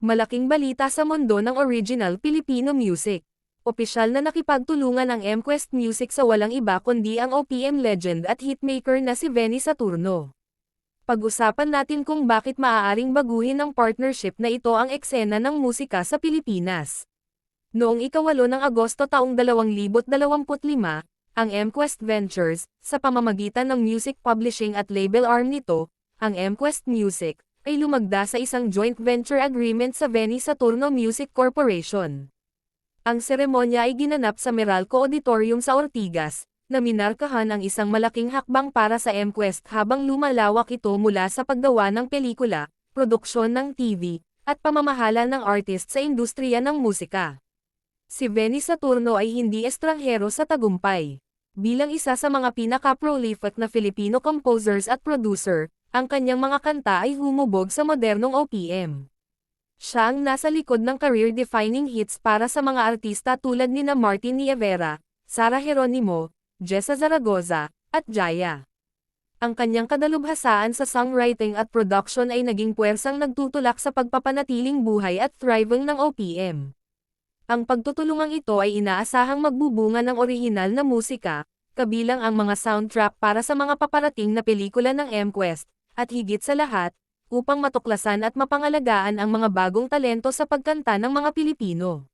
Malaking balita sa mundo ng original Filipino music. Opisyal na nakipagtulungan ang MQuest Music sa walang iba kundi ang OPM legend at hitmaker na si Benny Saturno. Pag-usapan natin kung bakit maaaring baguhin ng partnership na ito ang eksena ng musika sa Pilipinas. Noong ikawalo ng Agosto taong 2025, ang MQuest Ventures, sa pamamagitan ng music publishing at label arm nito, ang MQuest Music, ay lumagda sa isang joint venture agreement sa Benny Saturno Music Corporation. Ang seremonya ay ginanap sa Meralco Auditorium sa Ortigas, na minarkahan ang isang malaking hakbang para sa MQuest habang lumalawak ito mula sa paggawa ng pelikula, produksyon ng TV, at pamamahala ng artist sa industriya ng musika. Si Benny Saturno ay hindi estranghero sa tagumpay. Bilang isa sa mga pinaka-prolific na Filipino composers at producer, ang kanyang mga kanta ay humubog sa modernong OPM. Siya ang nasa likod ng career-defining hits para sa mga artista tulad ni na Martin Nievera, Sara Geronimo, Jessa Zaragoza, at Jaya. Ang kanyang kadalubhasaan sa songwriting at production ay naging puwersang nagtutulak sa pagpapanatiling buhay at thriving ng OPM. Ang pagtutulungang ito ay inaasahang magbubunga ng orihinal na musika, kabilang ang mga soundtrack para sa mga paparating na pelikula ng MQuest, at higit sa lahat, upang matuklasan at mapangalagaan ang mga bagong talento sa pagkanta ng mga Pilipino.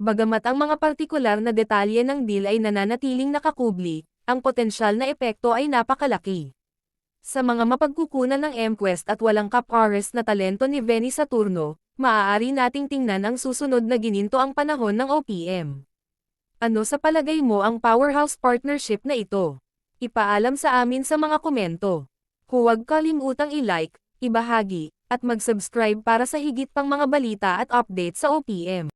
Bagamat ang mga partikular na detalye ng deal ay nananatiling nakakubli, ang potensyal na epekto ay napakalaki. Sa mga mapagkukunan ng MQuest at walang kapares na talento ni Benny Saturno, maaari nating tingnan ang susunod na gininto ang panahon ng OPM. Ano sa palagay mo ang powerhouse partnership na ito? Ipaalam sa amin sa mga komento. Huwag kalimutang i-like, ibahagi, at mag-subscribe para sa higit pang mga balita at update sa OPM.